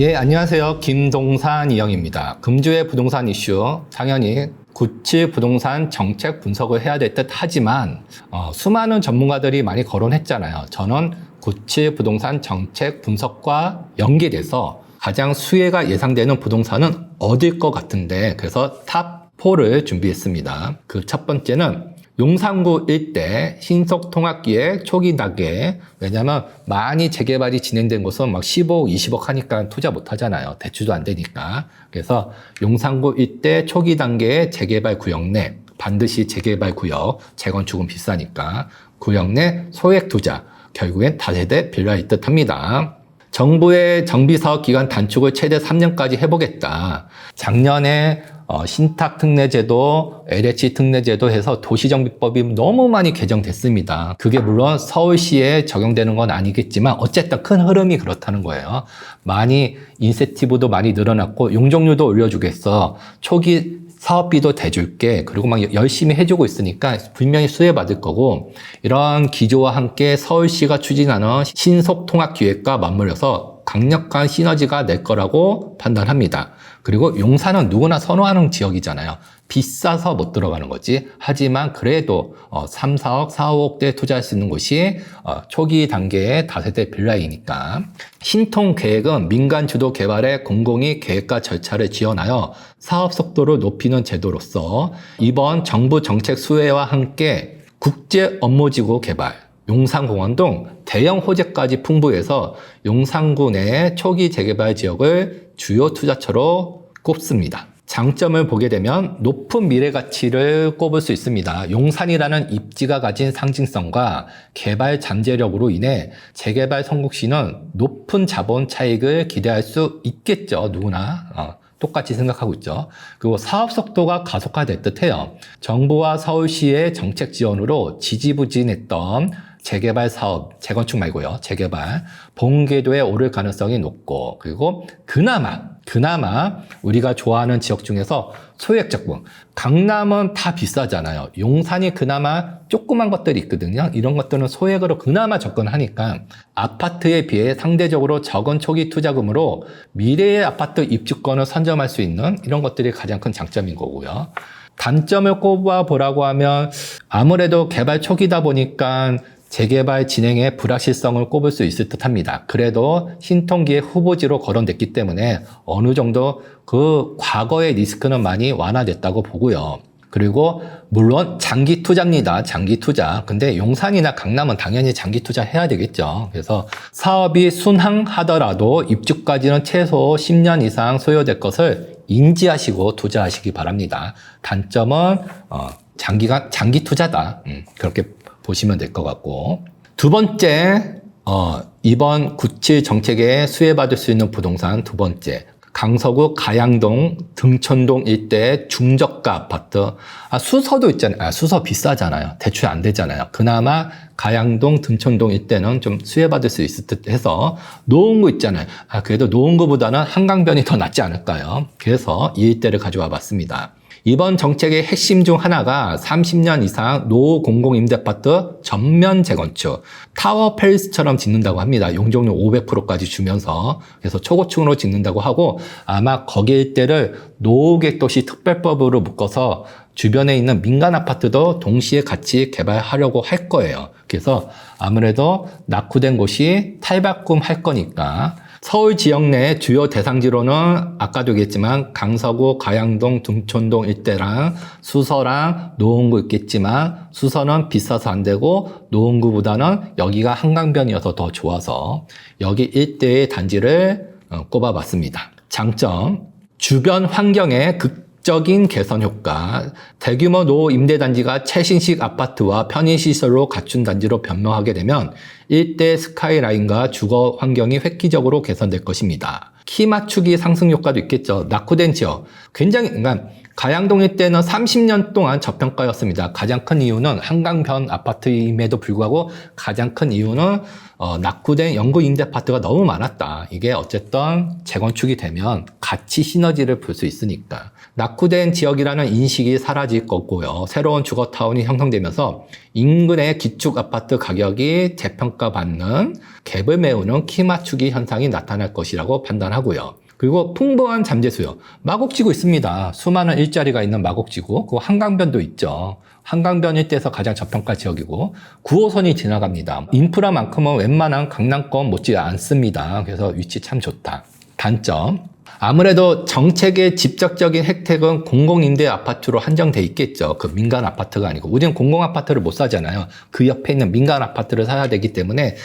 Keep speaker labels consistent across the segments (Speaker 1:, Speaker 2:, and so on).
Speaker 1: 예, 안녕하세요. 김동산 이영입니다. 금주의 부동산 이슈, 당연히 구치 부동산 정책 분석을 해야 될 듯 하지만, 어, 수많은 전문가들이 많이 거론했잖아요. 저는 구치 부동산 정책 분석과 연계돼서 가장 수혜가 예상되는 부동산은 어딜 것 같은데, 그래서 탑 4를 준비했습니다. 그 첫 번째는 용산구 일대 신속통합기획 초기 단계 왜냐하면 많이 재개발이 진행된 곳은 막 15억, 20억 하니까 투자 못 하잖아요. 대출도 안 되니까. 그래서 용산구 일대 초기 단계의 재개발 구역 내 반드시 재개발 구역 재건축은 비싸니까 구역 내 소액 투자 결국엔 다세대 빌라일 듯합니다. 정부의 정비 사업 기간 단축을 최대 3년까지 해보겠다. 작년에 어, 신탁 특례제도, LH 특례제도 해서 도시정비법이 너무 많이 개정됐습니다. 그게 물론 서울시에 적용되는 건 아니겠지만 어쨌든 큰 흐름이 그렇다는 거예요. 많이 인센티브도 많이 늘어났고 용적률도 올려주겠어. 초기 사업비도 대줄게. 그리고 막 열심히 해주고 있으니까 분명히 수혜받을 거고 이런 기조와 함께 서울시가 추진하는 신속통합기획과 맞물려서 강력한 시너지가 낼 거라고 판단합니다. 그리고 용산은 누구나 선호하는 지역이잖아요. 비싸서 못 들어가는 거지. 하지만 그래도 어, 3, 4억, 4, 5억대 투자할 수 있는 곳이 어, 초기 단계의 다세대 빌라이니까. 신통 계획은 민간 주도 개발에 공공이 계획과 절차를 지원하여 사업 속도를 높이는 제도로서 이번 정부 정책 수혜와 함께 국제 업무지구 개발, 용산공원 등 대형 호재까지 풍부해서 용산구 내 초기 재개발 지역을 주요 투자처로 꼽습니다. 장점을 보게 되면 높은 미래 가치를 꼽을 수 있습니다. 용산이라는 입지가 가진 상징성과 개발 잠재력으로 인해 재개발 성공 시는 높은 자본 차익을 기대할 수 있겠죠. 누구나. 어. 똑같이 생각하고 있죠. 그리고 사업 속도가 가속화될 듯 해요. 정부와 서울시의 정책 지원으로 지지부진했던 재개발 사업, 재건축 말고요. 재개발, 본궤도에 오를 가능성이 높고, 그리고 그나마, 그나마 우리가 좋아하는 지역 중에서 소액 적분. 강남은 다 비싸잖아요. 용산이 그나마 조그만 것들이 있거든요. 이런 것들은 소액으로 그나마 접근하니까 아파트에 비해 상대적으로 적은 초기 투자금으로 미래의 아파트 입주권을 선점할 수 있는 이런 것들이 가장 큰 장점인 거고요. 단점을 꼽아 보라고 하면 아무래도 개발 초기다 보니까 재개발 진행의 불확실성을 꼽을 수 있을 듯 합니다. 그래도 신통기의 후보지로 거론됐기 때문에 어느 정도 그 과거의 리스크는 많이 완화됐다고 보고요. 그리고 물론 장기 투자입니다. 장기 투자. 근데 용산이나 강남은 당연히 장기 투자 해야 되겠죠. 그래서 사업이 순항하더라도 입주까지는 최소 10년 이상 소요될 것을 인지하시고 투자하시기 바랍니다. 단점은 어, 장기간 장기 투자다. 음, 그렇게 보시면 될 것 같고. 두 번째 어, 이번 구칠 정책에 수혜받을 수 있는 부동산 두 번째. 강서구 가양동 등촌동 일대 중저가 아파트. 아, 수서도 있잖아요. 아, 수서 비싸잖아요. 대출 안 되잖아요. 그나마 가양동 등촌동 일대는 좀 수혜받을 수 있을 듯 해서 노원구 있잖아요. 아, 그래도 노원구보다는 한강변이 더 낫지 않을까요? 그래서 이 일대를 가져와 봤습니다 이번 정책의 핵심 중 하나가 30년 이상 노 공공임대아파트 전면 재건축, 타워 펠스처럼 짓는다고 합니다. 용적률 500%까지 주면서 그래서 초고층으로 짓는다고 하고 아마 거기 일대를 노후객도시 특별법으로 묶어서 주변에 있는 민간 아파트도 동시에 같이 개발하려고 할 거예요. 그래서 아무래도 낙후된 곳이 탈바꿈 할 거니까 서울 지역 내 주요 대상지로는 아까도 얘기했지만 강서구, 가양동, 등촌동 일대랑 수서랑 노원구 있겠지만 수서는 비싸서 안 되고 노원구보다는 여기가 한강변이어서 더 좋아서 여기 일대의 단지를 어, 꼽아봤습니다. 장점, 주변 환경에 극 적인 개선 효과, 대규모 노 임대단지가 최신식 아파트와 편의시설로 갖춘 단지로 변모하게 되면 일대 스카이라인과 주거 환경이 획기적으로 개선될 것입니다. 키 맞추기 상승 효과도 있겠죠. 낙후된 지역. 굉장히, 그러니까 가양동일 때는 30년 동안 저평가였습니다. 가장 큰 이유는 한강변 아파트임에도 불구하고 가장 큰 이유는 어, 낙후된 영구 임대 아파트가 너무 많았다. 이게 어쨌든 재건축이 되면 같이 시너지를 볼 수 있으니까. 낙후된 지역이라는 인식이 사라질 거고요. 새로운 주거 타운이 형성되면서 인근의 기축 아파트 가격이 재평가받는 갭을 메우는 키 맞추기 현상이 나타날 것이라고 판단하고요. 그리고 풍부한 잠재 수요. 마곡지구 있습니다. 수많은 일자리가 있는 마곡지구. 그 한강변도 있죠. 한강변 일대에서 가장 저평가 지역이고 9호선이 지나갑니다. 인프라만큼은 웬만한 강남권 못지 않습니다. 그래서 위치 참 좋다. 단점. 아무래도 정책의 직접적인 혜택은 공공임대 아파트로 한정돼 있겠죠. 그 민간 아파트가 아니고. 우리는 공공 아파트를 못 사잖아요. 그 옆에 있는 민간 아파트를 사야 되기 때문에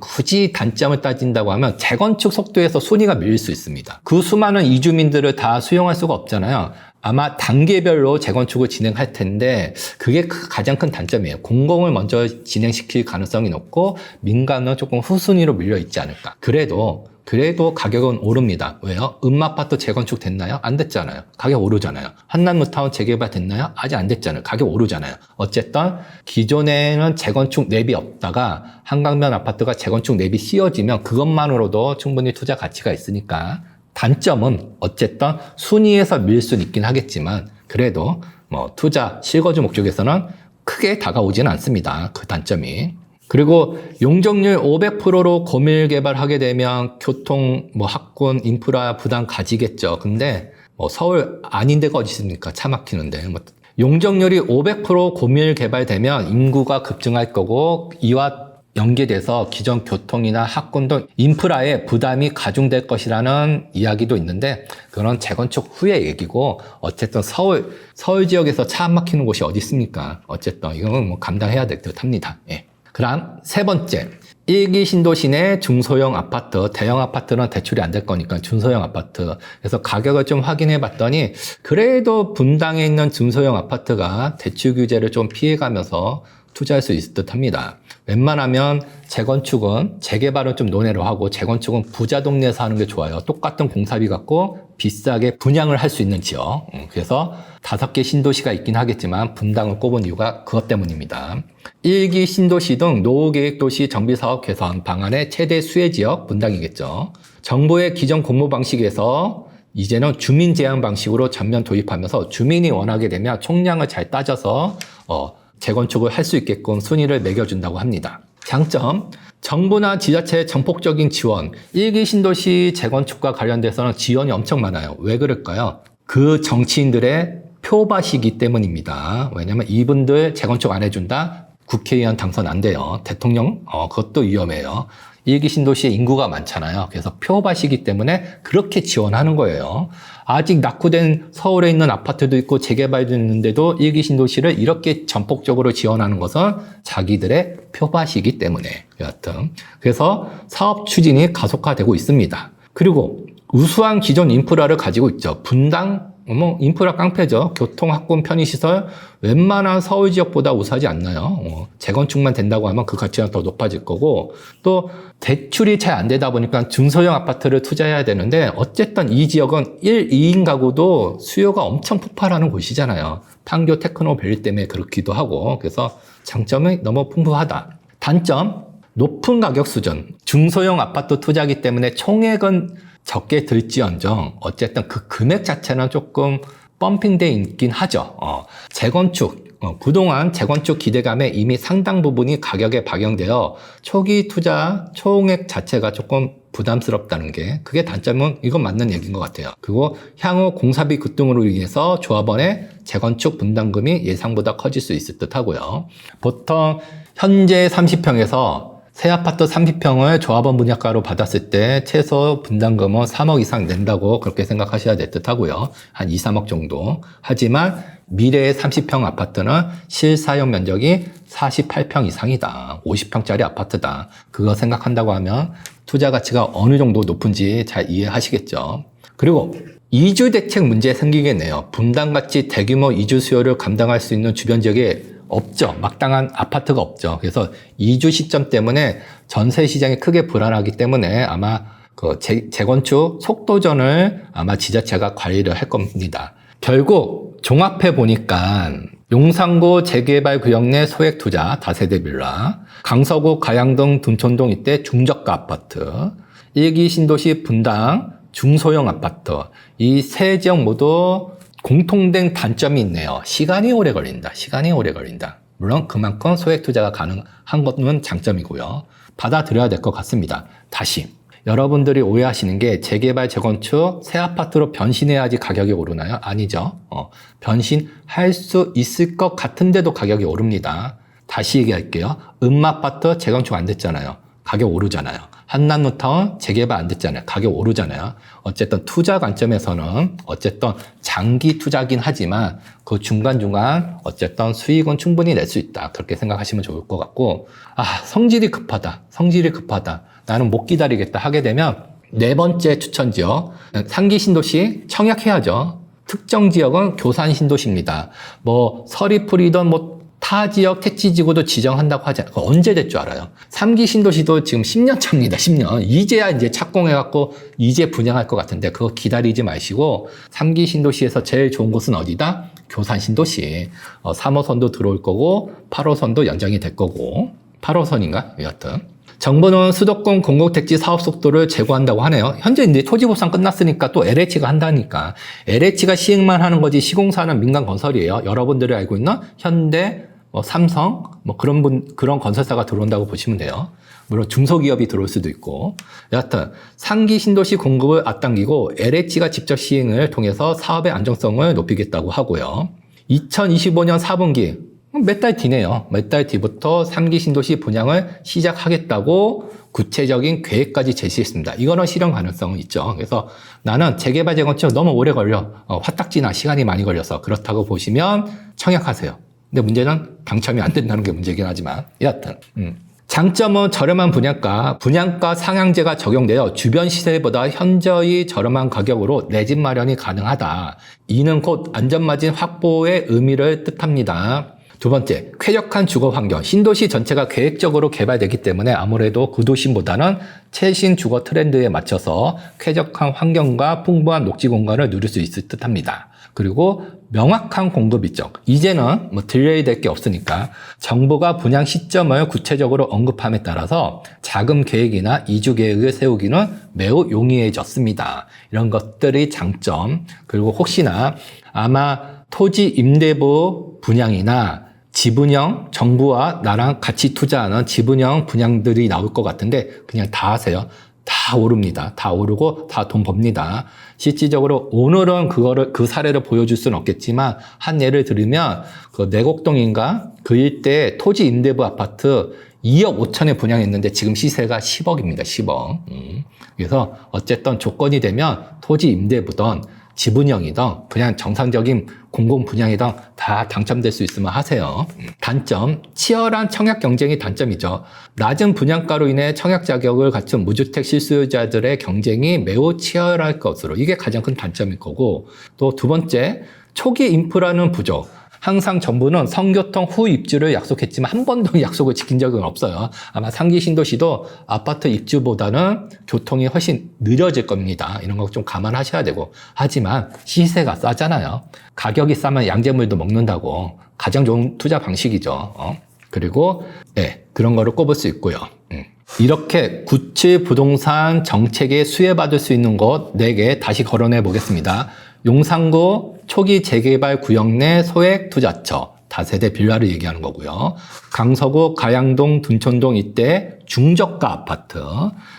Speaker 1: 굳이 단점을 따진다고 하면 재건축 속도에서 순위가 밀릴 수 있습니다. 그 수많은 이주민들을 다 수용할 수가 없잖아요. 아마 단계별로 재건축을 진행할 텐데 그게 그 가장 큰 단점이에요. 공공을 먼저 진행시킬 가능성이 높고 민간은 조금 후순위로 밀려 있지 않을까. 그래도 그래도 가격은 오릅니다. 왜요? 음마파트 재건축 됐나요? 안 됐잖아요. 가격 오르잖아요. 한남루타운 재개발 됐나요? 아직 안 됐잖아요. 가격 오르잖아요. 어쨌든 기존에는 재건축 랩이 없다가 한강변 아파트가 재건축 랩이 씌워지면 그것만으로도 충분히 투자 가치가 있으니까 단점은 어쨌든 순위에서 밀 수는 있긴 하겠지만 그래도 뭐 투자 실거주 목적에서는 크게 다가오지는 않습니다. 그 단점이. 그리고 용적률 500%로 고밀 개발하게 되면 교통, 뭐 학군, 인프라 부담 가지겠죠. 근데 뭐 서울 아닌 데가 어디 있습니까? 차 막히는데. 뭐 용적률이 500% 고밀 개발되면 인구가 급증할 거고 이와 연계돼서 기존 교통이나 학군 등 인프라에 부담이 가중될 것이라는 이야기도 있는데 그런 재건축 후의 얘기고 어쨌든 서울 서울 지역에서 차 안 막히는 곳이 어디 있습니까? 어쨌든 이건 뭐 감당해야 될 듯합니다. 예. 그럼 세 번째 일기 신도시 내 중소형 아파트, 대형 아파트는 대출이 안 될 거니까 중소형 아파트. 그래서 가격을 좀 확인해 봤더니 그래도 분당에 있는 중소형 아파트가 대출 규제를 좀 피해가면서 투자할 수 있을 듯 합니다. 웬만하면 재건축은 재개발은 좀 논의를 하고 재건축은 부자 동네에서 하는 게 좋아요. 똑같은 공사비 갖고 비싸게 분양을 할 수 있는 지역. 음, 그래서 다섯 개 신도시가 있긴 하겠지만 분당을 꼽은 이유가 그것 때문입니다. 일기 신도시 등 노후계획도시 정비사업 개선 방안의 최대 수혜 지역 분당이겠죠. 정부의 기존 공모 방식에서 이제는 주민 제한 방식으로 전면 도입하면서 주민이 원하게 되면 총량을 잘 따져서 어, 재건축을 할 수 있게끔 순위를 매겨준다고 합니다. 장점, 정부나 지자체의 전폭적인 지원, 일기 신도시 재건축과 관련돼서는 지원이 엄청 많아요. 왜 그럴까요? 그 정치인들의 표밭이기 때문입니다. 왜냐하면 이분들 재건축 안 해준다? 국회의원 당선 안 돼요. 대통령? 어, 그것도 위험해요. 일기 신도시에 인구가 많잖아요. 그래서 표밭이기 때문에 그렇게 지원하는 거예요. 아직 낙후된 서울에 있는 아파트도 있고 재개발도 있는데도 일기 신도시를 이렇게 전폭적으로 지원하는 것은 자기들의 표밭이기 때문에 여하튼 그래서 사업 추진이 가속화되고 있습니다. 그리고 우수한 기존 인프라를 가지고 있죠. 분당 뭐 인프라 깡패죠. 교통, 학군, 편의시설 웬만한 서울 지역보다 우수하지 않나요? 어, 재건축만 된다고 하면 그 가치가 더 높아질 거고 또 대출이 잘 안 되다 보니까 중소형 아파트를 투자해야 되는데 어쨌든 이 지역은 1, 2인 가구도 수요가 엄청 폭발하는 곳이잖아요. 판교 테크노 벨 때문에 그렇기도 하고 그래서 장점이 너무 풍부하다. 단점 높은 가격 수준 중소형 아파트 투자기 때문에 총액은 적게 들지언정 어쨌든 그 금액 자체는 조금 펌핑돼 있긴 하죠. 어, 재건축 어, 그동안 재건축 기대감에 이미 상당 부분이 가격에 반영되어 초기 투자 총액 자체가 조금 부담스럽다는 게 그게 단점은 이건 맞는 얘기인 것 같아요. 그리고 향후 공사비 급등으로 인해서 조합원의 재건축 분담금이 예상보다 커질 수 있을 듯 하고요. 보통 현재 30평에서 새 아파트 30평을 조합원 분양가로 받았을 때 최소 분담금은 3억 이상 낸다고 그렇게 생각하셔야 될 듯 하고요. 한 2, 3억 정도. 하지만 미래의 30평 아파트는 실사용 면적이 48평 이상이다. 50평짜리 아파트다. 그거 생각한다고 하면 투자 가치가 어느 정도 높은지 잘 이해하시겠죠. 그리고 이주 대책 문제 생기겠네요. 분담같이 대규모 이주 수요를 감당할 수 있는 주변 지역에 없죠. 막당한 아파트가 없죠. 그래서 이주 시점 때문에 전세 시장이 크게 불안하기 때문에 아마 그 재, 재건축 속도전을 아마 지자체가 관리를 할 겁니다. 결국 종합해 보니까 용산구 재개발 구역 내 소액 투자 다세대 빌라, 강서구 가양동 둔촌동 이때 중저가 아파트, 일기 신도시 분당 중소형 아파트 이 세 지역 모두 공통된 단점이 있네요. 시간이 오래 걸린다. 시간이 오래 걸린다. 물론 그만큼 소액 투자가 가능한 것은 장점이고요. 받아들여야 될 것 같습니다. 다시 여러분들이 오해하시는 게 재개발 재건축 새 아파트로 변신해야지 가격이 오르나요? 아니죠. 어, 변신할 수 있을 것 같은데도 가격이 오릅니다. 다시 얘기할게요. 음마아파트 재건축 안 됐잖아요. 가격 오르잖아요. 한남루타운 재개발 안 됐잖아요. 가격 오르잖아요. 어쨌든 투자 관점에서는 어쨌든 장기 투자긴 하지만 그 중간중간 어쨌든 수익은 충분히 낼 수 있다. 그렇게 생각하시면 좋을 것 같고, 아, 성질이 급하다. 성질이 급하다. 나는 못 기다리겠다 하게 되면 네 번째 추천 지역, 상기 신도시 청약해야죠. 특정 지역은 교산 신도시입니다. 뭐 서리풀이든 뭐 타 지역 택지지구도 지정한다고 하지. 그거 언제 될 줄 알아요? 3기 신도시도 지금 10년 차입니다. 10년. 이제야 이제 착공해갖고 이제 분양할 것 같은데 그거 기다리지 마시고 3기 신도시에서 제일 좋은 곳은 어디다? 교산 신도시. 어, 3호선도 들어올 거고 8호선도 연장이 될 거고 8호선인가? 여하튼. 정부는 수도권 공공택지 사업 속도를 제고한다고 하네요. 현재 이제 토지보상 끝났으니까 또 LH가 한다니까. LH가 시행만 하는 거지 시공사는 민간 건설이에요. 여러분들이 알고 있는 현대, 뭐 삼성, 뭐 그런 분, 그런 건설사가 들어온다고 보시면 돼요. 물론 중소기업이 들어올 수도 있고. 여하튼 상기 신도시 공급을 앞당기고 LH가 직접 시행을 통해서 사업의 안정성을 높이겠다고 하고요. 2025년 4분기 몇 달 뒤네요. 몇 달 뒤부터 3기 신도시 분양을 시작하겠다고 구체적인 계획까지 제시했습니다. 이거는 실현 가능성은 있죠. 그래서 나는 재개발 재건축 너무 오래 걸려. 어, 화딱지나 시간이 많이 걸려서 그렇다고 보시면 청약하세요. 근데 문제는 당첨이 안 된다는 게 문제긴 하지만 여하튼 음. 장점은 저렴한 분양가, 분양가 상향제가 적용되어 주변 시세보다 현저히 저렴한 가격으로 내 집 마련이 가능하다. 이는 곧 안전마진 확보의 의미를 뜻합니다. 두 번째, 쾌적한 주거 환경. 신도시 전체가 계획적으로 개발되기 때문에 아무래도 구도심보다는 최신 주거 트렌드에 맞춰서 쾌적한 환경과 풍부한 녹지 공간을 누릴 수 있을 듯 합니다. 그리고 명확한 공급 일정. 이제는 뭐 딜레이 될게 없으니까 정부가 분양 시점을 구체적으로 언급함에 따라서 자금 계획이나 이주 계획을 세우기는 매우 용이해졌습니다. 이런 것들이 장점. 그리고 혹시나 아마 토지 임대부 분양이나 지분형 정부와 나랑 같이 투자하는 지분형 분양들이 나올 것 같은데 그냥 다 하세요. 다 오릅니다. 다 오르고 다 돈 법니다. 실질적으로 오늘은 그거를 그 사례를 보여줄 수는 없겠지만 한 예를 들으면 그 내곡동인가 그 일대 토지 임대부 아파트 2억 5천에 분양했는데 지금 시세가 10억입니다. 10억. 음. 그래서 어쨌든 조건이 되면 토지 임대부든 지분형이든 그냥 정상적인 공공 분양이든 다 당첨될 수 있으면 하세요. 단점, 치열한 청약 경쟁이 단점이죠. 낮은 분양가로 인해 청약 자격을 갖춘 무주택 실수요자들의 경쟁이 매우 치열할 것으로 이게 가장 큰 단점일 거고 또 두 번째, 초기 인프라는 부족. 항상 정부는 성교통 후 입주를 약속했지만 한 번도 약속을 지킨 적은 없어요. 아마 상기 신도시도 아파트 입주보다는 교통이 훨씬 느려질 겁니다. 이런 거 좀 감안하셔야 되고. 하지만 시세가 싸잖아요. 가격이 싸면 양재물도 먹는다고. 가장 좋은 투자 방식이죠. 어? 그리고 네, 그런 거를 꼽을 수 있고요. 음. 이렇게 구치 부동산 정책에 수혜받을 수 있는 곳 4개 다시 거론해 보겠습니다. 용산구 초기 재개발 구역 내 소액 투자처 다세대 빌라를 얘기하는 거고요. 강서구 가양동 둔촌동 이때 중저가 아파트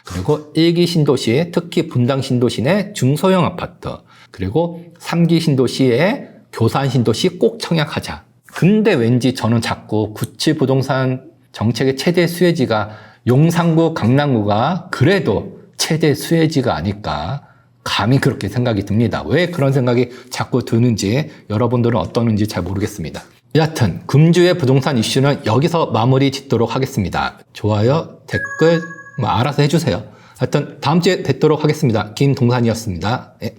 Speaker 1: 그리고 일기 신도시 특히 분당 신도시 내 중소형 아파트 그리고 삼기 신도시의 교산 신도시 꼭 청약하자. 근데 왠지 저는 자꾸 구치 부동산 정책의 최대 수혜지가 용산구 강남구가 그래도 최대 수혜지가 아닐까 감히 그렇게 생각이 듭니다. 왜 그런 생각이 자꾸 드는지 여러분들은 어떠는지 잘 모르겠습니다. 여하튼 금주의 부동산 이슈는 여기서 마무리 짓도록 하겠습니다. 좋아요, 댓글 뭐 알아서 해주세요. 하여튼 다음 주에 뵙도록 하겠습니다. 김동산이었습니다. 예.